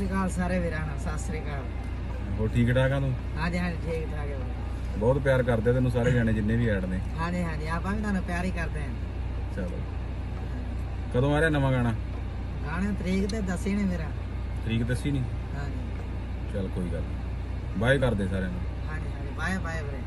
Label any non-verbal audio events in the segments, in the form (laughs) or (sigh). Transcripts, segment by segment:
ਸ੍ਰੀ ਅਕਾਲ ਸਾਰੇ ਵੀਰਾਂ ਨੂੰ ਸਤਿ ਸ੍ਰੀ ਅਕਾਲ। ਉਹ ਠੀਕ ਠਾਕ ਆ ਤੂੰ? ਹਾਂਜੀ ਹਾਂਜੀ ਠੀਕ ਠਾਕ ਹੈ। ਬਹੁਤ ਪਿਆਰ ਕਰਦੇ ਤੈਨੂੰ ਸਾਰੇ ਜਾਣੇ ਜਿੰਨੇ ਵੀ ਐਡ ਨੇ। ਹਾਂਜੀ ਹਾਂਜੀ ਆਪਾਂ ਵੀ ਤੁਹਾਨੂੰ ਪਿਆਰ ਹੀ ਕਰਦੇ ਹਾਂ। ਚਲੋ। ਕਦੋਂ ਆ ਰਿਹਾ ਨਵਾਂ ਗਾਣਾ? ਗਾਣੇ ਤਰੀਕ ਤੇ ਦੱਸੀ ਨਹੀਂ ਮੇਰਾ। ਤਰੀਕ ਦੱਸੀ ਨਹੀਂ? ਹਾਂਜੀ। ਚਲ ਕੋਈ ਗੱਲ ਬਾਏ ਕਰਦੇ ਸਾਰਿਆਂ ਨੂੰ। ਹਾਂਜੀ ਹਾਂਜੀ ਬਾਏ ਬਾਏ ਵੀਰੇ।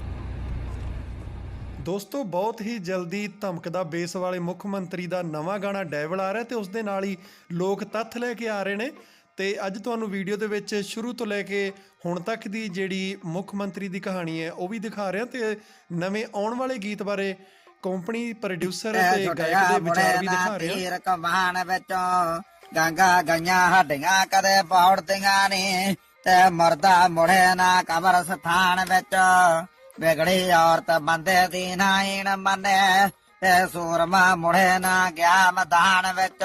ਦੋਸਤੋ ਬਹੁਤ ਹੀ ਜਲਦੀ ਧਮਕਦਾ ਬੇਸ ਵਾਲੇ ਮੁੱਖ ਮੰਤਰੀ ਦਾ ਨਵਾਂ ਗਾਣਾ ਡੈਵਲ ਆ ਰਿਹਾ ਤੇ ਉਸ ਦੇ ਨਾਲ ਹੀ ਲੋਕ ਤੱਥ ਲੈ ਕੇ ਆ ਰਹੇ ਨੇ। ਤੇ ਅੱਜ ਤੁਹਾਨੂੰ ਵੀਡੀਓ ਦੇ ਵਿੱਚ ਸ਼ੁਰੂ ਤੋਂ ਲੈ ਕੇ ਹੁਣ ਤੱਕ ਦੀ ਜਿਹੜੀ ਮੁੱਖ ਮੰਤਰੀ ਦੀ ਕਹਾਣੀ ਹੈ ਉਹ ਵੀ ਦਿਖਾ ਰਹੇ ਹਾਂ ਤੇ ਨਵੇਂ ਆਉਣ ਵਾਲੇ ਗੀਤ ਬਾਰੇ ਕੰਪਨੀ ਪ੍ਰੋਡਿਊਸਰ ਤੇ ਗਾਇਕ ਦੇ ਵਿਚਾਰ ਵੀ ਦਿਖਾ ਰਹੇ। ਹਾਂ ਤੀਰ ਕਮਾਨ ਵਿੱਚੋਂ ਗੰਗਾ ਗਈਆਂ ਹੱਡੀਆਂ ਕਦੇ ਪੌੜਦੀਆਂ ਨੀ ਤੇ ਮਰਦਾ ਮੁੜੇ ਨਾ ਕਬਰ ਸਥਾਨ ਵਿੱਚ ਵਿਗੜੀ ਔਰਤ ਬੰਦੇ ਦੀ ਨਾਇਣ ਮੰਨੇ ਤੇ ਸੂਰਮਾ ਮੁੜੇ ਨਾ ਗਿਆ ਮੈਦਾਨ ਵਿੱਚ।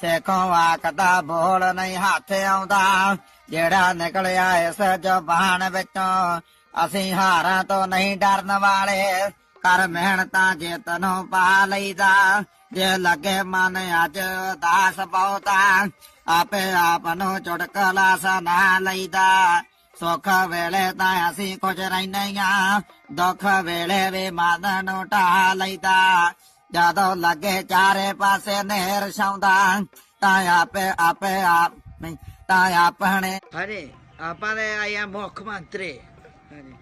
ਸੇਖੋਂ ਆਖਦਾ, ਬੋਲ ਨਹੀਂ ਹੱਥ ਆਉਂਦਾ। ਜਿਹੜਾ ਨਿਕਲਿਆ ਇਸ ਜ਼ਬਾਨ ਵਿੱਚੋਂ, ਅਸੀਂ ਹਾਰਾਂ ਤੋਂ ਨਹੀਂ ਡਰਨ ਵਾਲੇ। ਕਰ ਮਿਹਨਤਾਂ ਜੇ ਤਨੋਂ ਪਾ ਲਈਦਾ, ਜੇ ਲੱਗੇ ਮਨ ਅੱਜ ਦਾਸ ਬਹੁਤਾ। ਆਪੇ ਆਪ ਨੂੰ ਚੁਟਕਲਾ ਸੁਣਾ ਲਈਦਾ। ਸੁਖ ਵੇਲੇ ਤਾਂ ਅਸੀਂ ਕੁਝ ਰਹਿੰਦੇ ਆ ਦੁੱਖ ਵੇਲੇ ਵੀ ਮਨ ਨੂੰ ਢਾ ਲੈਦਾ ਜਦੋਂ ਲੱਗੇ ਚਾਰੇ ਪਾਸੇ ਨਹਿਰ ਛਾਉਂਦਾ ਤਾਂ ਆਪੇ ਆਪੇ ਆਪ ਨਹੀਂ ਤਾਂ ਆਪਣੇ ਹਾਂਜੀ ਆਪਾਂ ਦੇ ਆਏ ਆ ਮੁੱਖ ਮੰਤਰੀ।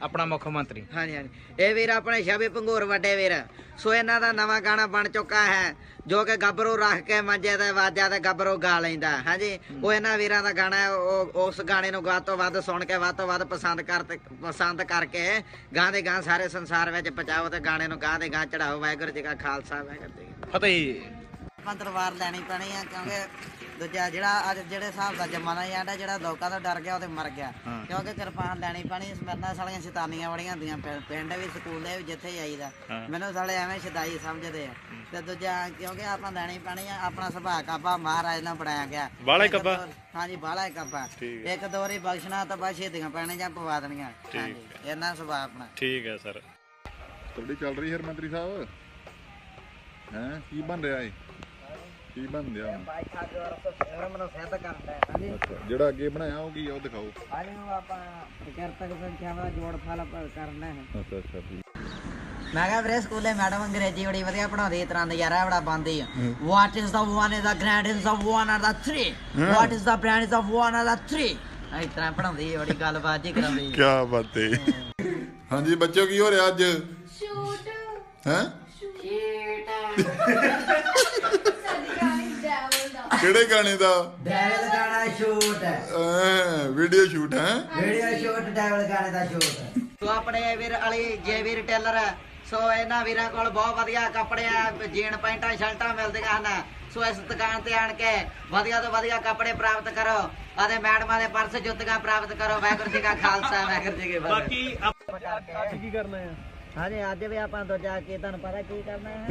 ਆਪਣਾ ਮੁੱਖ ਮੰਤਰੀ। ਹਾਂਜੀ ਹਾਂਜੀ। ਇਹ ਵੀਰ ਆਪਣੇ ਸ਼ਬੀ ਪੰਗੂਰ ਵੱਡੇ ਵੀਰ। ਸੋ ਇਹਨਾਂ ਦਾ ਨਵਾਂ ਗਾਣਾ ਬਣ ਚੁੱਕਾ ਹੈ ਜੋ ਕਿ ਗੱਭਰੂ ਰੱਖ ਕੇ ਮੰਜੇ ਤੇ ਵਾਜਾ ਤੇ ਗੱਭਰੂ ਗਾ ਲੈਂਦਾ। ਹਾਂਜੀ ਉਹ ਇਹਨਾਂ ਵੀਰਾਂ ਦਾ ਗਾਣਾ ਉਹ ਉਸ ਗਾਣੇ ਨੂੰ ਵੱਧ ਤੋਂ ਵੱਧ ਸੁਣ ਕੇ ਵੱਧ ਤੋਂ ਵੱਧ ਪਸੰਦ ਕਰ ਪਸੰਦ ਕਰਕੇ ਗਾਂ ਦੇ ਗਾਂ ਸਾਰੇ ਸੰਸਾਰ ਵਿੱਚ ਪਹੁੰਚਾਓ ਤੇ ਗਾਣੇ ਨੂੰ ਗਾਂ ਦੇ ਗਾਂ ਚੜਾਓ। ਵਾਹਿਗੁਰੂ ਜੀ ਕਾ ਖਾਲਸਾ ਵਾਹਿਗੁਰੂ ਜੀ ਫਤਿਹ। ਮੰਤਰਵਾਰ ਲੈਣੀ ਪੈਣੀ ਆ ਕਿਉਂਕਿ ਦੂਜਾ ਜਿਹੜਾ ਅੱਜ ਜਿਹੜੇ ਹਿਸਾਬ ਦਾ ਜ਼ਮਾਨਾ ਹੀ ਆਂਦਾ ਜਿਹੜਾ ਲੋਕਾਂ ਤੋਂ ਡਰ ਗਿਆ ਉਹ ਤੇ ਮਰ ਗਿਆ। ਕਿਉਂਕਿ ਕਿਰਪਾਨ ਲੈਣੀ ਪੈਣੀ ਸਮਰਨਾ ਸਾਲੀਆਂ ਸ਼ੈਤਾਨੀਆਂ ਬੜੀਆਂ ਹੁੰਦੀਆਂ ਪਿੰ- ਪਿੰਡ ਵੀ ਸਕੂਲ ਦੇ ਵੀ ਜਿੱਥੇ ਹੀ ਆਈਦਾ। ਮੈਨੂੰ ਸਾਲੇ ਐਵੇਂ ਸ਼ਦਾਈ ਸਮਝਦੇ ਆ। ਤੇ ਦੂਜਾ ਕਿਉਂਕਿ ਆਪਾਂ ਲੈਣੀ ਪੈਣੀ ਆ ਆਪਣਾ ਸੁਭਾਅ ਕਾਪਾ ਮਹਾਰਾਜ ਨਾਲ ਬਣਾਇਆ ਗਿਆ। ਬਾਹਲਾ ਹੀ ਇੱਕ ਕੱਪਾ? ਦੋ- ਹਾਂਜੀ ਬਾਲਾ ਕੱਪਾ। ਇੱਕ ਦੋ ਵਾਰੀ ਬਖਸ਼ਣਾ ਤਾਂ ਬਸ ਛੇਤੀਆਂ ਪੈਣੇ ਜਾਂ ਪਵਾ ਦੇਣੀਆਂ। ਹਾਂਜੀ ਇਹਨਾਂ ਸੁਭਾਅ ਆਪਣਾ। ਠੀਕ ਹੈ ਸਰ। ਤੁਹਾਡੀ ਚੱਲ ਰਹੀ ਹੈ ਮੰਤਰੀ ਸਾਹਿਬ? ਹੈ ਕੀ ਬਣ ਰਿਹਾ ਏ? ਕੀ ਅੱਛਾ ਜਿਹੜਾ ਅੱਗੇ ਬਣਾਇਆ ਉਹ ਕੀ ਆ ਉਹ ਦਿਖਾਓ। ਅੱਜ ਨੂੰ ਆਪਾਂ ਕਿਰਤਕ ਸੰਖਿਆਵਾਂ ਦਾ ਜੋੜ ਫਲ ਕਰਨਾ ਹੈ। ਅੱਛਾ ਅੱਛਾ ਮੈਂ ਕਿਹਾ ਵੀਰੇ ਸਕੂਲੇ ਮੈਡਮ ਅੰਗਰੇਜ਼ੀ ਬੜੀ ਵਧੀਆ ਪੜਾਉਂਦੀ ਇਸ ਤਰ੍ਹਾਂ ਨਜ਼ਾਰਾ ਬੜਾ ਬੰਦੀ ਆ। What is the one is the grand is the one are the 3 what is the brand is the one are the 3 ਇਸ ਤਰ੍ਹਾਂ ਪੜਾਉਂਦੀ ਬੜੀ ਗੱਲਬਾਤ ਜੀ ਕਰਾਉਂਦੀ ਕੀ ਬਾਤ ਹਾਂਜੀ ਬੱਚਿਓ ਕੀ ਹੋ ਰਿਹਾ ਅੱਜ? ਸ਼ੂਟ ਹੈ? ਸ਼ੀਟ ਕਿਹੜੇ ਗਾਣੇ ਦਾ? ਡੈਵਲ ਗਾਣਾ ਸ਼ੂਟ ਵੀਡੀਓ ਸ਼ੂਟ ਹੈ? ਵੀਡੀਓ ਸ਼ੂਟ ਡੈਵਲ ਗਾਣੇ ਦਾ ਸ਼ੂਟ ਸੋ ਆਪਣੇ ਵੀਰ ਅਲੀ ਜੇ ਵੀਰ ਟੇਲਰ ਸੋ ਇਹਨਾਂ ਵੀਰਾਂ ਕੋਲ ਬਹੁਤ ਵਧੀਆ ਕੱਪੜੇ ਆ ਜੀਨ ਪੈਂਟਾਂ ਸ਼ਰਟਾਂ ਮਿਲਦੀਆਂ ਹਨ। ਸੋ ਇਸ ਦੁਕਾਨ ਤੇ ਆਣ ਕੇ ਵਧੀਆ ਤੋਂ ਵਧੀਆ ਕੱਪੜੇ ਪ੍ਰਾਪਤ ਕਰੋ ਅਤੇ ਮੈਡਮਾਂ ਦੇ ਪਰਸ ਜੁੱਤੀਆਂ ਪ੍ਰਾਪਤ ਕਰੋ। ਵਾਹਿਗੁਰੂ ਜੀ ਕਾ ਖਾਲਸਾ ਵਾਹਿਗੁਰੂ ਜੀ ਕੀ ਫਤਿਹ। ਬਾਕੀ ਅੱਜ ਕੀ ਕਰਨਾ ਹੈ? ਹਾਂਜੀ ਅੱਜ ਵੀ ਆਪਾਂ ਦੋ ਜਾ ਕੇ ਤੁਹਾਨੂੰ ਪਤਾ ਕੀ ਕਰਨਾ ਹੈ?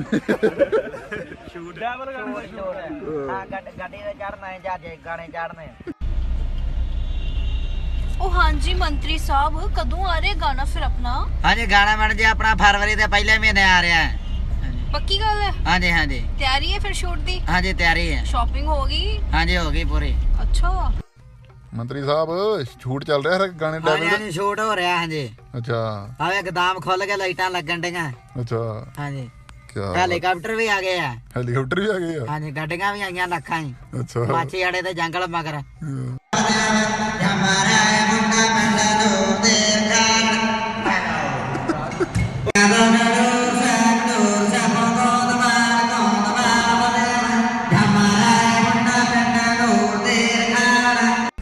ਸ਼ੂਟ। ਡੈਵਲ ਕਰਨਾ ਹਾਂ। ਗੱਡ- ਗੱਡੀ ਤੇ ਚੜਨਾ ਹੈ ਜਹਾਜ਼ੇ ਗਾਣੇ ਚੜਨੇ ਉਹ ਹਾਂਜੀ ਮੰਤਰੀ ਸਾਹਿਬ ਕਦੋਂ ਆ ਰਿਹਾ ਗਾਣਾ ਫਿਰ ਆਪਣਾ? ਹਾਂਜੀ ਗਾਣਾ ਬਣ ਜੀ ਆਪਣਾ ਫਰਵਰੀ ਦੇ ਪਹਿਲੇ ਮਹੀਨੇ ਆ ਰਿਹਾ ਹੈ। ਪੱਕੀ ਗੱਲ ਹੈ? ਹਾਂਜੀ ਹਾਂਜੀ। ਤਿਆਰੀ ਹੈ ਫਿਰ ਸ਼ੂਟ ਦੀ? ਹਾਂਜੀ ਤਿਆਰੀ ਹੈ। ਸ਼ਾਪਿੰਗ ਹੋ ਗਈ? ਹਾਂਜੀ ਹੋ ਗਈ ਪੂਰੀ। ਅੱਛਾ। ਮੰਤਰੀ ਸਾਹਿਬ ਸ਼ੂਟ ਚੱਲ ਰਿਹਾ ਹਰ ਗਾਣੇ ਹਾਂਜੀ ਡੈਵਲ ਹਾਂਜੀ ਸ਼ੂਟ ਹੋ ਰਿਹਾ ਹਾਂਜੀ। ਅੱਛਾ। ਆਵੇ ਗਦਾਮ ਖੁੱਲ ਕੇ ਲਾਈਟਾਂ ਲੱਗਣ ਡੀਆਂ ਅੱਛਾ। ਹਾਂਜੀ। ਕੀ ਹੈਲੀਕਾਪਟਰ ਵੀ ਆ ਗਏ ਆ। ਹੈਲੀਕਾਪਟਰ ਵੀ ਆ ਗਏ ਆ? ਹਾਂਜੀ ਗੱਡੀਆਂ ਵੀ ਆਈਆਂ ਲੱਖਾਂ ਹੀ ਅੱਛਾ। ਮਾਛੀ ਆੜੇ ਤੇ ਜੰਗਲ ਮਗਰ।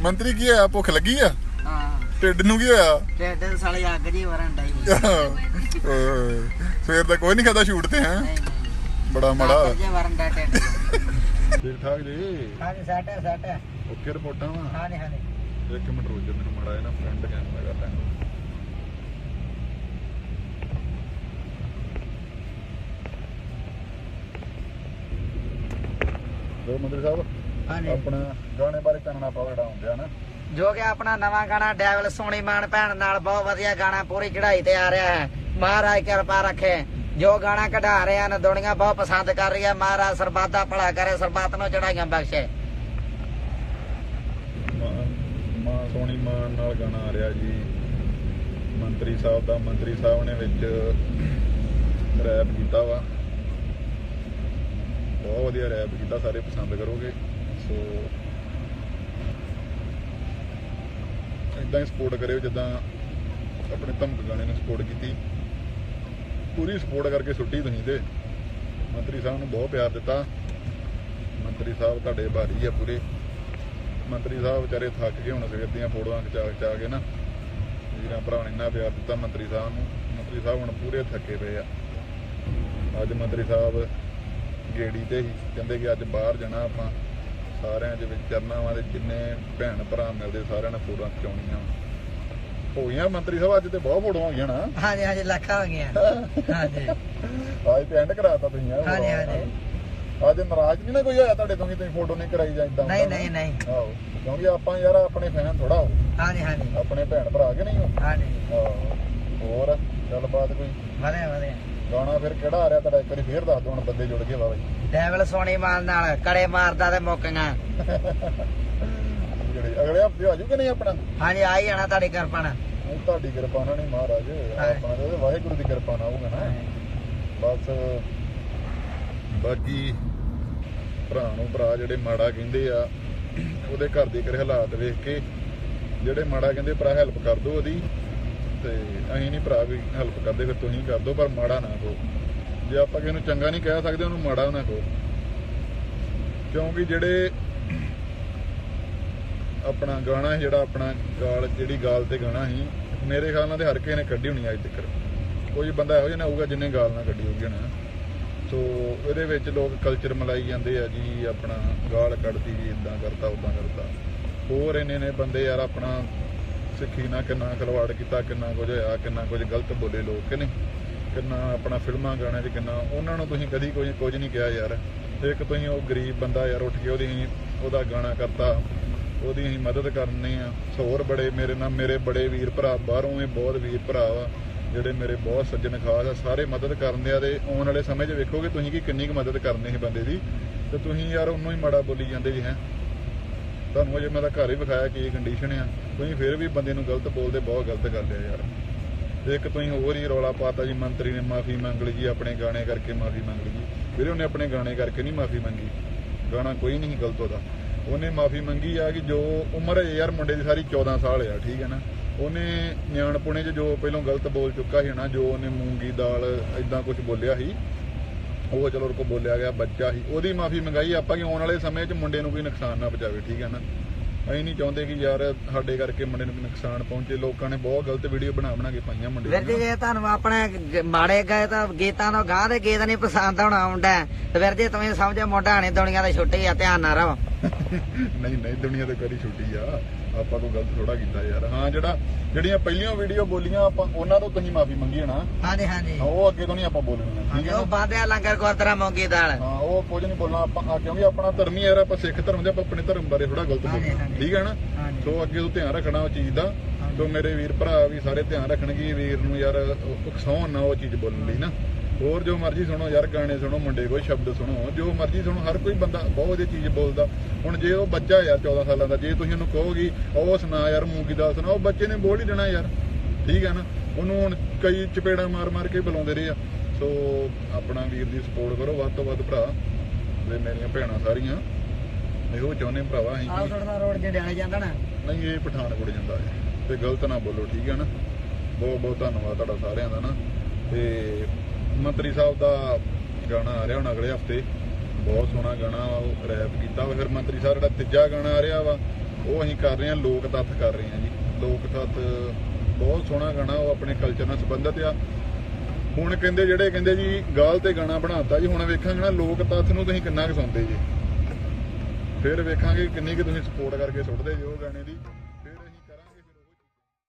ਮੰਤਰੀ ਕੀ ਹੋਇਆ? ਭੁੱਖ ਲੱਗੀ ਆ? ਹਾਂ। ਢਿੱਡ ਨੂੰ ਕੀ ਹੋਇਆ? ਟੇਡੇ ਸਾਲੀ ਅੱਗ ਜੀ ਵਰਨ ਡਈ ਸਵੇਰ ਦਾ ਕੋਈ ਨਹੀਂ ਖਾਦਾ ਸ਼ੂਟ ਤੇ ਹੈ? ਬੜਾ ਮਾੜਾ ਅੱਗ ਜੇ ਵਰਨ ਦਾ ਟੇਡ ਠੀਕ ਠਾਕ ਜੀ? ਹਾਂਜੀ ਸੈਟ ਹੈ ਸੈਟ ਹੈ। ਓਕੇ ਰਿਪੋਰਟਾਂ ਵਾ? ਹਾਂਜੀ ਹਾਂਜੀ। ਇੱਕ ਮਿੰਟ ਰੁਕ ਜਾ ਮੈਨੂੰ ਮਾੜਾ ਜਿਹਾ ਨਾ ਫਰੰਟ ਕੈਮਰਾ ਕਰ ਲੈਣ ਦੋ ਮੰਤਰੀ ਸਾਹਿਬ? ਹਾਂਜੀ। ਆਪਣਾ ਗਾਣੇ ਬਾਰੇ ਚਾਨਣਾ ਪਾਓ ਜਿਹੜਾ ਹੁੰਦਿਆ ਨਾ। ਜੋ ਕਿ ਆਪਣਾ ਨਵਾਂ ਗਾਣਾ ਡੈਵਲ ਸੋਨੀ ਮਾਨ ਭੈਣ ਨਾਲ ਬਹੁਤ ਵਧੀਆ ਗਾਣਾ ਪੂਰੀ ਚੜ੍ਹਾਈ ਤੇ ਆ ਰਿਹਾ ਹੈ। ਮਹਾਰਾਜ ਕਿਰਪਾ ਰੱਖੇ। ਜੋ ਗਾਣਾ ਕਢਾ ਰਹੇ ਹਨ ਦੁਨੀਆ ਬਹੁਤ ਪਸੰਦ ਕਰ ਰਹੀ ਹੈ। ਮਹਾਰਾਜ ਸਰਬੱਤ ਦਾ ਭਲਾ ਕਰੇ ਸਰਬੱਤ ਨੂੰ ਚੜਾਈਆਂ ਬਖਸ਼ੇ। ਸੋਨੀ ਮਾਨ ਨਾਲ ਗਾਣਾ ਆ ਰਿਹਾ ਜੀ। ਮੰਤਰੀ ਸਾਹਿਬ ਦਾ ਮੰਤਰੀ ਸਾਹਿਬ ਨੇ ਵਿੱਚ ਰੈਪ ਕੀਤਾ ਵਾ। ਬਹੁਤ ਵਧੀਆ ਰੈਪ ਕੀਤਾ ਸਾਰੇ ਪਸੰਦ ਕਰੋਗੇ। ਸੋ ਇਦਾਂ ਹੀ ਸਪੋਰਟ ਕਰਿਓ, ਜਿੱਦਾਂ ਆਪਣੇ ਧਮਕ ਗਾਣੇ ਨੂੰ ਸਪੋਰਟ ਕੀਤੀ। ਪੂਰੀ ਸਪੋਰਟ ਕਰਕੇ ਸੁੱਟੀ ਤੁਸੀਂ ਦੇ ਮੰਤਰੀ ਸਾਹਿਬ ਨੂੰ ਬਹੁਤ ਪਿਆਰ ਦਿੱਤਾ। ਮੰਤਰੀ ਸਾਹਿਬ ਤੁਹਾਡੇ ਭਾਰੀ ਆ ਪੂਰੇ। ਮੰਤਰੀ ਸਾਹਿਬ ਵਿਚਾਰੇ ਥੱਕ ਗਏ ਹੁਣ ਸਵੇਰ ਦੀਆਂ ਫੋਟੋਆਂ ਖਿਚਾ ਖਿਚਾ ਕੇ ਨਾ। ਵੀਰਾਂ ਭਰਾਵਾਂ ਨੇ ਇੰਨਾ ਪਿਆਰ ਦਿੱਤਾ ਮੰਤਰੀ ਸਾਹਿਬ ਨੂੰ। ਮੰਤਰੀ ਸਾਹਿਬ ਹੁਣ ਪੂਰੇ ਥੱਕੇ ਪਏ ਆ। ਅੱਜ ਮੰਤਰੀ ਸਾਹਿਬ ਗੇੜੀ ਤੇ ਹੀ ਕਹਿੰਦੇ ਕਿ ਅੱਜ ਬਾਹਰ ਜਾਣਾ ਆਪਾਂ। ਸਾਰਿਆਂ ਦੇ ਵਿੱਚ ਚਰਨਾਂ ਵਾਲੇ ਜਿੰਨੇ ਭੈਣ ਭਰਾ ਮਿਲਦੇ ਸਾਰਿਆਂ ਨਾਲ ਫੋਟੋਆਂ ਖਿਚਾਉਣੀਆਂ ਹੋਈਆਂ ਮੰਤਰੀ ਸਾਹਿਬ ਅੱਜ ਤੇ ਬਹੁਤ ਫੋਟੋਆਂ ਹੋਈਆਂ ਨਾ। ਹਾਂਜੀ ਹਾਂਜੀ ਲੱਖਾਂ ਹੋ ਗਈਆਂ ਹਾਂਜੀ। ਅੱਜ ਤੇ ਐਂਡ ਕਰਾਤਾ ਤੁਸੀਂ ਆ ਹਾਂਜੀ, ਹਾਂਜੀ। ਅੱਜ ਨਾਰਾਜ਼ ਨਹੀਂ ਨਾ ਕੋਈ ਹੋਇਆ ਤੁਹਾਡੇ ਤੋਂ ਕਿ ਤੁਸੀਂ ਫੋਟੋ ਨਹੀਂ ਕਰਾਈ ਜਾਂ ਇਦਾਂ ਨਹੀਂ ਨਹੀਂ ਨਹੀਂ। ਆਹੋ ਕਿਉਂਕਿ ਆਪਾਂ ਯਾਰ ਆਪਣੇ ਫੈਨ ਥੋੜਾ ਹੋ। ਹਾਂਜੀ ਹਾਂਜੀ। ਆਪਣੇ ਭੈਣ ਭਰਾ ਕੇ ਨਹੀਂ ਹੋ? ਹਾਂਜੀ। ਹੋਰ ਗੱਲਬਾਤ ਕੋਈ? ਵਧੀਆ ਵਧੀਆ। ਗਾਣਾ ਫਿਰ ਕਿਹੜਾ ਆ ਰਿਹਾ ਤੁਹਾਡਾ? ਇੱਕ ਵਾਰੀ ਫੇਰ ਦੱਸ ਦਿਓ ਹੁਣ ਬੰਦੇ ਜੁੜ ਗਏ ਵਾ ਬਾਈ ਡੈਵਲ ਸੋਨੀ ਮਾਨ ਨਾਲ ਕੜੇ ਮਾਰਦਾ ਤੇ ਮੁੱਕੀਆਂ ਜਿਹੜੇ ਅਗਲੇ ਹਫ਼ਤੇ ਆ ਜੂ ਕਿ ਨਹੀਂ ਆਪਣਾ? ਹਾਂਜੀ ਆਈ ਜਾਣਾ ਤੁਹਾਡੀ ਕਿਰਪਾ ਨਾਲ। ਉਹ ਤੁਹਾਡੀ ਕਿਰਪਾ ਨਾਲ ਨਹੀਂ ਮਹਾਰਾਜ ਆਪਣਾ ਤੇ ਵਾਹਿਗੁਰੂ ਦੀ ਕਿਰਪਾ ਨਾਲ ਹੋਊਗਾ ਨਾ। ਬਸ ਬਾਕੀ ਭਰਾ ਨੂੰ ਭਰਾ ਜਿਹੜੇ ਮਾੜਾ ਕਹਿੰਦੇ ਆ ਉਹਦੇ ਘਰ ਦੇ ਕਰੇ ਹਾਲਾਤ ਵੇਖ ਕੇ ਜਿਹੜੇ ਮਾੜਾ ਕਹਿੰਦੇ ਭਰਾ ਹੈਲਪ ਕਰ ਦੋ ਉਹਦੀ। ਤੇ ਅਸੀਂ ਨਹੀਂ ਭਰਾ ਵੀ ਹੈਲਪ ਕਰਦੇ, ਫਿਰ ਤੁਸੀਂ ਕਰ ਦੋ ਪਰ ਮਾੜਾ ਨਾ ਕਹੋ। ਜੇ ਆਪਾਂ ਕਿਸੇ ਨੂੰ ਚੰਗਾ ਨਹੀਂ ਕਹਿ ਸਕਦੇ, ਉਹਨੂੰ ਮਾੜਾ ਨਾ ਕਹੋ। ਕਿਉਂਕਿ ਜਿਹੜੇ ਆਪਣਾ ਗਾਣਾ ਸੀ, ਜਿਹੜਾ ਆਪਣਾ ਗਾਲ, ਜਿਹੜੀ ਗਾਲ ਤੇ ਗਾਣਾ ਸੀ, ਮੇਰੇ ਖਿਆਲ ਨਾਲ ਤੇ ਹਰ ਕਿਸੇ ਨੇ ਕੱਢੀ ਹੋਣੀ ਅੱਜ ਤੱਕ। ਕੋਈ ਬੰਦਾ ਇਹੋ ਜਿਹਾ ਨਾ ਹੋਊਗਾ ਜਿਹਨੇ ਗਾਲ ਨਾ ਕੱਢੀ ਹੋਊਗੀ ਨਾ ਸੋ ਇਹਦੇ ਵਿੱਚ ਲੋਕ ਕਲਚਰ ਮਲਾਈ ਜਾਂਦੇ ਆ ਜੀ, ਆਪਣਾ ਗਾਲ ਕੱਢਦੀ ਜੀ ਇਦਾਂ ਕਰਤਾ ਉਦਾਂ ਕਰਤਾ। ਹੋਰ ਇੰਨੇ ਨੇ ਬੰਦੇ ਯਾਰ, ਆਪਣਾ ਸਿੱਖੀ ਨਾਲ ਕਿੰਨਾ ਖਲਵਾੜ ਕੀਤਾ, ਕਿੰਨਾ ਕੁਝ ਹੋਇਆ, ਕਿੰਨਾ ਕੁਝ ਗਲਤ ਬੋਲੇ ਲੋਕ ਕਿ ਨਹੀਂ? ਕਿੰਨਾ ਆਪਣਾ ਫਿਲਮਾਂ ਗਾਣੇ 'ਚ ਕਿੰਨਾ? ਉਹਨਾਂ ਨੂੰ ਤੁਸੀਂ ਕਦੀ ਕੋਈ, ਕੁਝ ਨਹੀਂ ਕਿਹਾ ਯਾਰ। ਇੱਕ ਤੁਸੀਂ ਉਹ ਗਰੀਬ ਬੰਦਾ ਯਾਰ ਉੱਠ ਕੇ ਉਹਦੀ ਅਸੀਂ ਉਹਦਾ ਗਾਣਾ ਕਰਤਾ, ਉਹਦੀ ਅਸੀਂ ਮਦਦ ਕਰਨੀ ਆ। ਹੋਰ ਬੜੇ ਮੇਰੇ ਨਾਲ, ਮੇਰੇ ਬੜੇ ਵੀਰ ਭਰਾ, ਬਾਹਰੋਂ ਵੀ ਬਹੁਤ ਵੀਰ ਭਰਾ ਵਾ, ਜਿਹੜੇ ਮੇਰੇ ਬਹੁਤ ਸੱਜਣ ਖਾਸ ਆ, ਸਾਰੇ ਮਦਦ ਕਰਦੇ ਆ ਤੇ ਆਉਣ ਵਾਲੇ ਸਮੇਂ 'ਚ ਵੇਖੋਗੇ ਤੁਸੀਂ ਕਿ ਕਿੰਨੀ ਕੁ ਮਦਦ ਕਰਨੀ ਹੈ ਬੰਦੇ ਦੀ। ਤੇ ਤੁਸੀਂ ਯਾਰ ਉਹਨੂੰ ਹੀ ਮਾੜਾ ਬੋਲੀ ਜਾਂਦੇ ਜੀ, ਹੈ। ਤੁਹਾਨੂੰ ਅਜੇ ਮੈਂ ਤਾਂ ਘਰ ਹੀ ਵਿਖਾਇਆ ਕੀ ਕੰਡੀਸ਼ਨ ਆ। ਤੁਸੀਂ ਫਿਰ ਵੀ ਬੰਦੇ ਨੂੰ ਗਲਤ ਬੋਲਦੇ, ਬਹੁਤ ਗਲਤ ਕਰ ਲਿਆ ਯਾਰ। ਤੇ ਇੱਕ ਤੁਸੀਂ ਹੋਰ ਹੀ ਰੌਲਾ ਪਾਤਾ ਜੀ, ਮੰਤਰੀ ਨੇ ਮਾਫੀ ਮੰਗ ਲਈ ਜੀ, ਆਪਣੇ ਗਾਣੇ ਕਰਕੇ ਮਾਫੀ ਮੰਗ ਲਈ ਜੀ। ਵੀਰੇ, ਉਹਨੇ ਆਪਣੇ ਗਾਣੇ ਕਰਕੇ ਨਹੀਂ ਮਾਫੀ ਮੰਗੀ। ਗਾਣਾ ਕੋਈ ਨਹੀਂ ਗਲਤ ਉਹਦਾ। ਉਹਨੇ ਮਾਫੀ ਮੰਗੀ ਆ ਕਿ ਜੋ ਉਮਰ ਹੈ ਯਾਰ ਮੁੰਡੇ ਦੀ ਸਾਰੀ 14 ਸਾਲ ਆ, ਠੀਕ ਹੈ ਨਾ? ਉਹਨੇ ਨਿਆਣਪੁਣੇ 'ਚ ਜੋ ਪਹਿਲਾਂ ਗਲਤ ਬੋਲ ਚੁੱਕਾ ਸੀ ਨਾ, ਜੋ ਉਹਨੇ ਮੂੰਗੀ ਦਾਲ ਇਦਾਂ ਕੁਝ ਬੋਲਿਆ ਸੀ, ਉਹ ਚਲੋ ਉਹ ਕੋ ਬੋਲਿਆ ਗਿਆ, ਬੱਚਾ ਸੀ, ਉਹਦੀ ਮਾਫੀ ਮੰਗਾਈ ਆਪਾਂ ਕਿ ਆਉਣ ਵਾਲੇ ਸਮੇਂ 'ਚ ਮੁੰਡੇ ਨੂੰ ਕੋਈ ਨੁਕਸਾਨ ਨਾ ਪਹੁੰਚਾਵੇ, ਠੀਕ ਹੈ ਨਾ? ਅਸੀਂ ਨਹੀਂ ਚਾਹੁੰਦੇ ਕਿ ਯਾਰ ਸਾਡੇ ਕਰਕੇ ਮੁੰਡੇ ਨੂੰ ਨੁਕਸਾਨ ਪਹੁੰਚੇ। ਲੋਕਾਂ ਨੇ ਬਹੁਤ ਗਲਤ ਵੀਡੀਓ ਬਣਾ ਬਣਾ ਕੇ ਪਾਈਆਂ ਮੁੰਡੇ ਵੀਰ ਜੀ ਤੁਹਾਨੂੰ ਆਪਣੇ ਮਾੜੇ ਗਏ ਤਾਂ ਗੀਤਾਂ ਤੋਂ ਗਾਂ ਦੇ ਗੀਤ ਨਹੀਂ ਪਸੰਦ ਆਉਣਾ ਆਉਂਦਾ ਤੇ ਵੀਰ ਜੀ ਤੁਸੀਂ ਸਮਝੋ ਮੋਢਾ ਨਹੀਂ ਦੁਨੀਆ ਤੇ ਛੁੱਟੀ ਆ ਧਿਆਨ ਨਾਲ ਰਹੋ। (laughs) ਨਹੀਂ ਨਹੀਂ ਦੁਨੀਆ ਤੇ ਕਰੀ ਛੁੱਟੀ ਆ। ਆਪਾਂ ਕੋਈ ਗਲਤ ਥੋੜਾ ਕੀਤਾ ਯਾਰ। ਹਾਂ ਜਿਹੜਾ ਜਿਹੜੀਆਂ ਪਹਿਲੀਆਂ ਵੀਡੀਓ ਬੋਲੀਆਂ ਆਪਾਂ ਉਹਨਾਂ ਤੋਂ ਤੁਸੀਂ ਮਾਫੀ ਮੰਗੀ ਹੋਣਾ ਹਾਂਜੀ ਹਾਂਜੀ। ਉਹ ਅੱਗੇ ਤੋਂ ਨਹੀਂ ਆਪਾਂ ਬੋਲਣੀਆਂ ਠੀਕ ਹੈ ਉਹ ਨਾ? ਬਾਂਧਿਆ ਲੰਗਰ ਗੁਰਦੁਆਰਾ ਮੋਗੀ ਦਾਲ। ਹਾਂ ਉਹ ਕੁਝ ਨਹੀਂ ਬੋਲਣਾ ਆਪਾਂ ਕਿਉਂਕਿ ਆਪਣਾ ਧਰਮ ਹੀ ਯਾਰ ਆਪਾਂ ਸਿੱਖ ਧਰਮ ਦੇ ਆਪਾਂ ਆਪਣੇ ਧਰਮ ਬਾਰੇ ਥੋੜਾ ਗਲਤ ਬੋਲਣਾ। ਠੀਕ ਹੈ ਨਾ। ਸੋ ਅੱਗੇ ਤੋਂ ਧਿਆਨ ਰੱਖਣਾ ਉਹ ਚੀਜ਼ ਦਾ ਸੋ ਮੇਰੇ ਵੀਰ ਭਰਾ ਵੀ ਸਾਰੇ ਧਿਆਨ ਰੱਖਣਗੇ ਵੀਰ ਨੂੰ ਯਾਰ ਉਕਸਾਉਣ ਨਾ ਉਹ ਚੀਜ਼ ਬੋਲਣ ਲਈ ਨਾ। ਹੋਰ ਜੋ ਮਰਜ਼ੀ ਸੁਣੋ ਯਾਰ ਗਾਣੇ ਸੁਣੋ ਮੁੰਡੇ ਕੋਈ ਸ਼ਬਦ ਸੁਣੋ ਜੋ ਮਰਜ਼ੀ ਸੁਣੋ ਹਰ ਕੋਈ ਬੰਦਾ ਬਹੁਤ ਵਧੀਆ ਚੀਜ਼ ਬੋਲਦਾ। ਹੁਣ ਜੇ ਉਹ ਬੱਚਾ ਯਾਰ 14 ਸਾਲਾਂ ਦਾ ਜੇ ਤੁਸੀਂ ਉਹਨੂੰ ਕਹੋਗੀ ਉਹ ਸੁਣਾ ਯਾਰ ਮੂੰਗੀ ਦਾ ਸੁਣਾ ਉਹ ਬੱਚੇ ਨੇ ਬੋਲ ਹੀ ਦੇਣਾ ਯਾਰ। ਠੀਕ ਹੈ ਨਾ? ਉਹਨੂੰ ਹੁਣ ਕਈ ਚਪੇੜਾ ਮਾਰ ਮਾਰ ਕੇ ਬੁਲਾਉਂਦੇ ਰਹੇ ਆ। ਸੋ ਆਪਣਾ ਵੀਰ ਦੀ ਸਪੋਰਟ ਕਰੋ ਵੱਧ ਤੋਂ ਵੱਧ ਭਰਾ ਤੇ ਮੇਰੀਆਂ ਭੈਣਾਂ ਸਾਰੀਆਂ। ਇਹੋ ਚਾਹੁੰਦੇ ਭਰਾਵਾ ਅਸੀਂ ਆਹ ਤੁਹਾਡਾ ਰੋਡ ਜੜਿਆਲੇ ਜਾਂਦਾ ਨਾ। ਨਹੀਂ ਇਹ ਪਠਾਨਕੋਟ ਜਾਂਦਾ ਹੈ। ਤੇ ਗਲਤ ਨਾ ਬੋਲੋ ਠੀਕ ਹੈ ਨਾ? ਬਹੁਤ ਬਹੁਤ ਧੰਨਵਾਦ ਤੁਹਾਡਾ ਸਾਰਿਆਂ ਦਾ ਨਾ। ਤੇ ਮੰਤਰੀ ਸਾਹਿਬ ਦਾ ਗਾਣਾ ਆ ਰਿਹਾ ਹੁਣ ਅਗਲੇ ਹਫ਼ਤੇ। ਬਹੁਤ ਸੋਹਣਾ ਗਾਣਾ ਵਾ, ਉਹ ਰੈਪ ਕੀਤਾ ਵਾ। ਫਿਰ ਮੰਤਰੀ ਸਾਹਿਬ ਜਿਹੜਾ ਤੀਜਾ ਗਾਣਾ ਆ ਰਿਹਾ ਵਾ ਉਹ ਅਸੀਂ ਕਰ ਰਹੇ ਹਾਂ ਲੋਕ ਤੱਥ ਕਰ ਰਹੇ ਹਾਂ ਜੀ। ਲੋਕ ਤੱਥ ਬਹੁਤ ਸੋਹਣਾ ਗਾਣਾ ਉਹ ਆਪਣੇ ਕਲਚਰ ਨਾਲ ਸੰਬੰਧਿਤ ਆ। ਹੁਣ ਕਹਿੰਦੇ ਜਿਹੜੇ ਕਹਿੰਦੇ ਜੀ ਗਾਲ ਤੇ ਗਾਣਾ ਬਣਾਤਾ ਜੀ ਹੁਣ ਵੇਖਾਂਗੇ ਨਾ ਲੋਕ ਤੱਥ ਨੂੰ ਤੁਸੀਂ ਕਿੰਨਾ ਕੁ ਸੁਣਦੇ ਜੀ। ਫਿਰ ਵੇਖਾਂਗੇ ਕਿੰਨੀ ਕਿ ਤੁਸੀਂ ਸਪੋਰਟ ਕਰਕੇ ਸੁੱਟਦੇ ਜੀ ਉਹ ਗਾਣੇ ਦੀ।